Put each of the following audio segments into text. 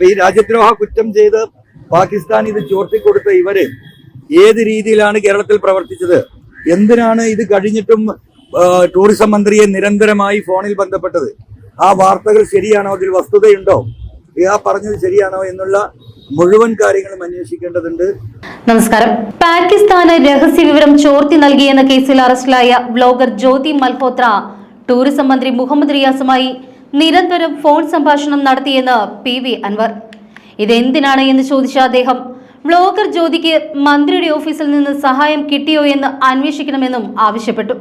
അപ്പൊ ഈ രാജ്യദ്രോഹ കുറ്റം ചെയ്ത് പാകിസ്ഥാൻ ഇത് ചോർത്തിക്കൊടുത്ത ഇവർ ഏത് രീതിയിലാണ് കേരളത്തിൽ പ്രവർത്തിച്ചത്? എന്തിനാണ് ഇത് കഴിഞ്ഞിട്ടും ടൂറിസം മന്ത്രിയെ നിരന്തരമായി ഫോണിൽ ബന്ധപ്പെട്ടത്? ആ വാർത്തകൾ ശരിയാണോ? അതിൽ വസ്തുതയുണ്ടോ? ആ പറഞ്ഞത് ശരിയാണോ എന്നുള്ള മുഴുവൻ കാര്യങ്ങളും അന്വേഷിക്കേണ്ടതുണ്ട്. നമസ്കാരം. പാകിസ്ഥാന് രഹസ്യ വിവരം ചോർത്തി നൽകിയെന്ന കേസിൽ അറസ്റ്റിലായ ബ്ലോഗർ ജ്യോതി മൽഹോത്ര ടൂറിസം മന്ത്രി മുഹമ്മദ് റിയാസുമായി നിരന്തരം ഫോൺ സംഭാഷണം നടത്തിയെന്ന് പി വി അൻവർ. ഇതെന്തിനാണ് എന്ന് ചോദിച്ച അദ്ദേഹം ബ്ലോഗർ ജ്യോതിക്ക് മന്ത്രിയുടെ ഓഫീസിൽ നിന്ന് സഹായം കിട്ടിയോ എന്ന് അന്വേഷിക്കണമെന്നും ആവശ്യപ്പെട്ടു.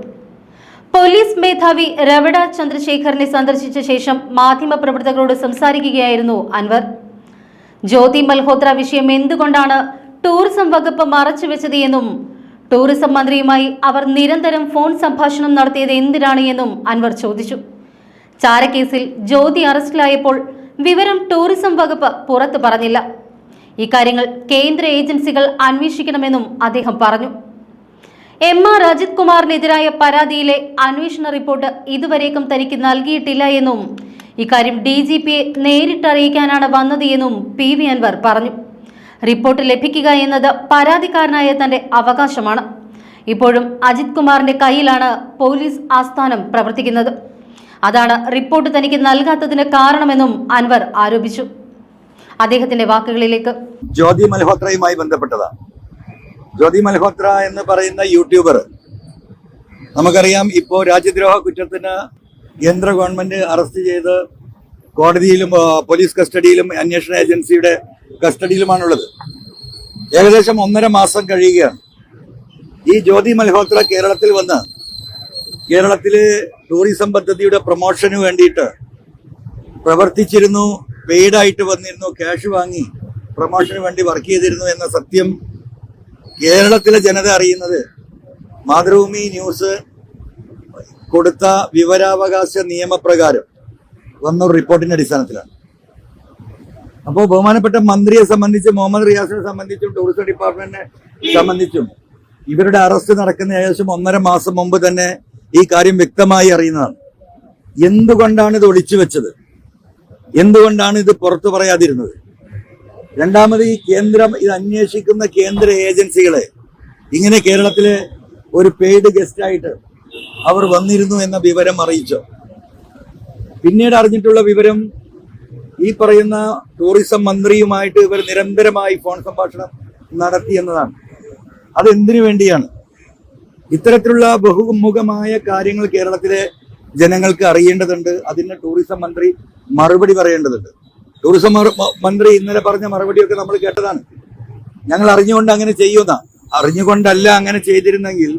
പോലീസ് മേധാവി രവട ചന്ദ്രശേഖറിനെ സന്ദർശിച്ച ശേഷം മാധ്യമപ്രവർത്തകരോട് സംസാരിക്കുകയായിരുന്നു അൻവർ. ജ്യോതി മൽഹോത്ര വിഷയം എന്തുകൊണ്ടാണ് ടൂറിസം വകുപ്പ് മറച്ചുവെച്ചത് എന്നും ടൂറിസം മന്ത്രിയുമായി അവർ നിരന്തരം ഫോൺ സംഭാഷണം നടത്തിയത് എന്തിനാണ് എന്നും അൻവർ ചോദിച്ചു. ചാരക്കേസിൽ ജ്യോതി അറസ്റ്റിലായപ്പോൾ വിവരം ടൂറിസം വകുപ്പ് പുറത്തു പറഞ്ഞില്ല. ഇക്കാര്യങ്ങൾ കേന്ദ്ര ഏജൻസികൾ അന്വേഷിക്കണമെന്നും അദ്ദേഹം പറഞ്ഞു. എം ആർ അജിത് കുമാറിനെതിരായ പരാതിയിലെ അന്വേഷണ റിപ്പോർട്ട് ഇതുവരേക്കും തനിക്ക് നൽകിയിട്ടില്ല എന്നും ഇക്കാര്യം ഡി ജി പിയെ നേരിട്ടറിയിക്കാനാണ് വന്നത് എന്നും പി വി അൻവർ പറഞ്ഞു. റിപ്പോർട്ട് ലഭിക്കുക എന്നത് പരാതിക്കാരനായ തന്റെ അവകാശമാണ്. ഇപ്പോഴും അജിത് കുമാറിന്റെ കയ്യിലാണ് പോലീസ് ആസ്ഥാനം പ്രവർത്തിക്കുന്നത്. അതാണ് റിപ്പോർട്ട് തനിക്ക് നൽകാത്തതിന് കാരണമെന്നും അൻവർ ആരോപിച്ചു. അദ്ദേഹത്തിന്റെ വാക്കുകളിലേക്ക്. ജ്യോതി മൽഹോത്രയുമായി ബന്ധപ്പെട്ടതാണ് ജ്യോതി മൽഹോത്ര എന്ന് പറയുന്ന യൂട്യൂബർ നമുക്കറിയാം ഇപ്പോ രാജ്യദ്രോഹ കുറ്റത്തിന് കേന്ദ്ര ഗവൺമെന്റ് അറസ്റ്റ് ചെയ്ത് കോടതിയിലും പോലീസ് കസ്റ്റഡിയിലും അന്വേഷണ ഏജൻസിയുടെ കസ്റ്റഡിയിലുമാണുള്ളത്. ഏകദേശം ഒന്നര മാസം കഴിയുകയാണ്. ഈ ജ്യോതി മൽഹോത്ര കേരളത്തിൽ വന്ന് കേരളത്തിലെ ടൂറിസം പദ്ധതിയുടെ പ്രൊമോഷന് വേണ്ടിയിട്ട് പ്രവർത്തിച്ചിരുന്നു പെയ്ഡായിട്ട് വന്നിരുന്നു ക്യാഷ് വാങ്ങി പ്രൊമോഷന് വേണ്ടി വർക്ക് ചെയ്തിരുന്നു എന്ന സത്യം കേരളത്തിലെ ജനത അറിയുന്നത്. മാതൃഭൂമി ന്യൂസ് കൊടുത്ത വിവരാവകാശ നിയമപ്രകാരം വന്ന റിപ്പോർട്ടിന്റെ അടിസ്ഥാനത്തിലാണ്. അപ്പോൾ ബഹുമാനപ്പെട്ട മന്ത്രിയെ സംബന്ധിച്ച് മുഹമ്മദ് റിയാസിനെ സംബന്ധിച്ചും ടൂറിസം ഡിപ്പാർട്ട്മെന്റിനെ സംബന്ധിച്ചും ഇവരുടെ അറസ്റ്റ് നടക്കുന്ന ഏകദേശം ഒന്നര മാസം മുമ്പ് തന്നെ ഈ കാര്യം വ്യക്തമായി അറിയുന്നതാണ്. എന്തുകൊണ്ടാണ് ഇത് ഒളിച്ചു വെച്ചത്? എന്തുകൊണ്ടാണ് ഇത് പുറത്തു പറയാതിരുന്നത്? രണ്ടാമത് ഈ കേന്ദ്രം ഇത് അന്വേഷിക്കുന്ന കേന്ദ്ര ഏജൻസികളെ ഇങ്ങനെ കേരളത്തിലെ ഒരു പെയ്ഡ് ഗസ്റ്റായിട്ട് അവർ വന്നിരുന്നു എന്ന വിവരം അറിയിച്ചോ? പിന്നീട് അറിഞ്ഞിട്ടുള്ള വിവരം ഈ പറയുന്ന ടൂറിസം മന്ത്രിയുമായിട്ട് ഇവർ നിരന്തരമായി ഫോൺ സംഭാഷണം നടത്തി എന്നതാണ്. അതെന്തിനു വേണ്ടിയാണ്? ഇത്തരത്തിലുള്ള ബഹുമുഖമായ കാര്യങ്ങൾ കേരളത്തിലെ ജനങ്ങൾക്ക് അറിയേണ്ടതുണ്ട്. അതിന് ടൂറിസം മന്ത്രി മറുപടി പറയേണ്ടതുണ്ട്. ടൂറിസം മന്ത്രി ഇന്നലെ പറഞ്ഞ മറുപടിയൊക്കെ നമ്മൾ കേട്ടതാണ്. ഞങ്ങൾ അറിഞ്ഞുകൊണ്ട് അങ്ങനെ ചെയ്യുന്ന അറിഞ്ഞുകൊണ്ടല്ല അങ്ങനെ ചെയ്തിരുന്നെങ്കിൽ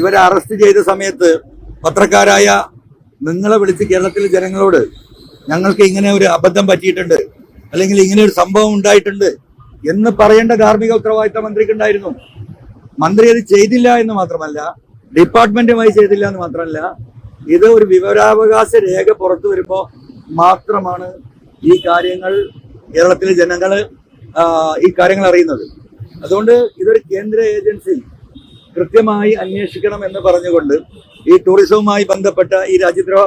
ഇവരെ അറസ്റ്റ് ചെയ്ത സമയത്ത് പത്രക്കാരായ നിങ്ങളെ വിളിച്ച് കേരളത്തിലെ ജനങ്ങളോട് ഞങ്ങൾക്ക് ഇങ്ങനെ ഒരു അബദ്ധം പറ്റിയിട്ടുണ്ട് അല്ലെങ്കിൽ ഇങ്ങനെ ഒരു സംഭവം ഉണ്ടായിട്ടുണ്ട് എന്ന് പറയേണ്ട ധാർമ്മിക ഉത്തരവാദിത്ത മന്ത്രിക്ക് ഉണ്ടായിരുന്നു. മന്ത്രി അത് ചെയ്തില്ല എന്ന് മാത്രമല്ല ഡിപ്പാർട്ട്മെന്റുമായി ചെയ്തില്ല എന്ന് മാത്രമല്ല ഇത് ഒരു വിവരാവകാശ രേഖ പുറത്തു വരുമ്പോൾ മാത്രമാണ് ഈ കാര്യങ്ങൾ കേരളത്തിലെ ജനങ്ങൾ ഈ കാര്യങ്ങൾ അറിയുന്നത്. അതുകൊണ്ട് ഇതൊരു കേന്ദ്ര ഏജൻസി കൃത്യമായി അന്വേഷിക്കണം എന്ന് പറഞ്ഞുകൊണ്ട് ഈ ടൂറിസവുമായി ബന്ധപ്പെട്ട ഈ രാജ്യദ്രോഹ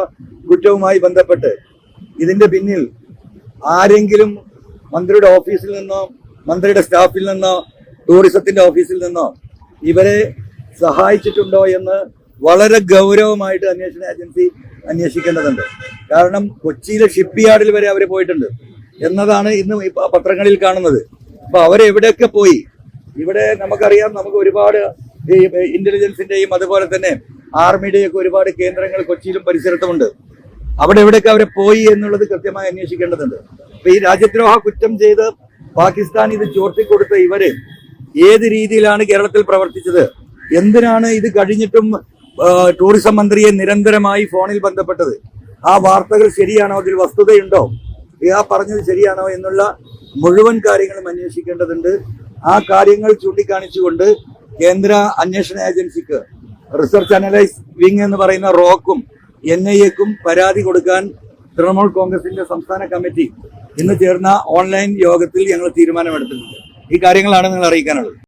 കുറ്റവുമായി ബന്ധപ്പെട്ട് ഇതിന്റെ പിന്നിൽ ആരെങ്കിലും മന്ത്രിയുടെ ഓഫീസിൽ നിന്നോ മന്ത്രിയുടെ സ്റ്റാഫിൽ നിന്നോ ടൂറിസത്തിന്റെ ഓഫീസിൽ നിന്നോ ഇവരെ സഹായിച്ചിട്ടുണ്ടോ എന്ന് വളരെ ഗൗരവമായിട്ട് അന്വേഷണ ഏജൻസി അന്വേഷിക്കേണ്ടതുണ്ട്. കാരണം കൊച്ചിയിലെ ഷിപ്പ് യാർഡിൽ വരെ അവർ പോയിട്ടുണ്ട്. എന്നതാണ് ഇന്ന് പത്രങ്ങളിൽ കാണുന്നത്. അപ്പൊ അവരെവിടെയൊക്കെ പോയി? ഇവിടെ നമുക്കറിയാം നമുക്ക് ഒരുപാട് ഈ ഇന്റലിജൻസിന്റെയും അതുപോലെ തന്നെ ആർമിയുടെയും ഒക്കെ ഒരുപാട് കേന്ദ്രങ്ങൾ കൊച്ചിയിലും പരിസരത്തുമുണ്ട്. അവിടെ എവിടെയൊക്കെ അവരെ പോയി എന്നുള്ളത് കൃത്യമായി അന്വേഷിക്കേണ്ടതുണ്ട്. അപ്പൊ ഈ രാജ്യദ്രോഹ കുറ്റം ചെയ്ത് പാകിസ്ഥാൻ ഇത് ചോർത്തിക്കൊടുത്ത ഇവർ ഏത് രീതിയിലാണ് കേരളത്തിൽ പ്രവർത്തിച്ചത്? എന്തിനാണ് ഇത് കഴിഞ്ഞിട്ടും ടൂറിസം മന്ത്രിയെ നിരന്തരമായി ഫോണിൽ ബന്ധപ്പെട്ടത്? ആ വാർത്തകൾ ശരിയാണോ? അതിൽ വസ്തുതയുണ്ടോ? ആ പറഞ്ഞത് ശരിയാണോ എന്നുള്ള മുഴുവൻ കാര്യങ്ങളും അന്വേഷിക്കേണ്ടതുണ്ട്. ആ കാര്യങ്ങൾ ചൂണ്ടിക്കാണിച്ചുകൊണ്ട് കേന്ദ്ര അന്വേഷണ ഏജൻസിക്ക് റിസർച്ച് അനലൈസ് വിങ് എന്ന് പറയുന്ന റോക്കും എൻ ഐ എക്കും പരാതി കൊടുക്കാൻ തൃണമൂൽ കോൺഗ്രസിന്റെ സംസ്ഥാന കമ്മിറ്റി ഇന്ന് ചേർന്ന ഓൺലൈൻ യോഗത്തിൽ ഞങ്ങൾ തീരുമാനമെടുത്തിട്ടുണ്ട്. ഈ കാര്യങ്ങളാണ് നിങ്ങൾ അറിയിക്കാനുള്ളത്.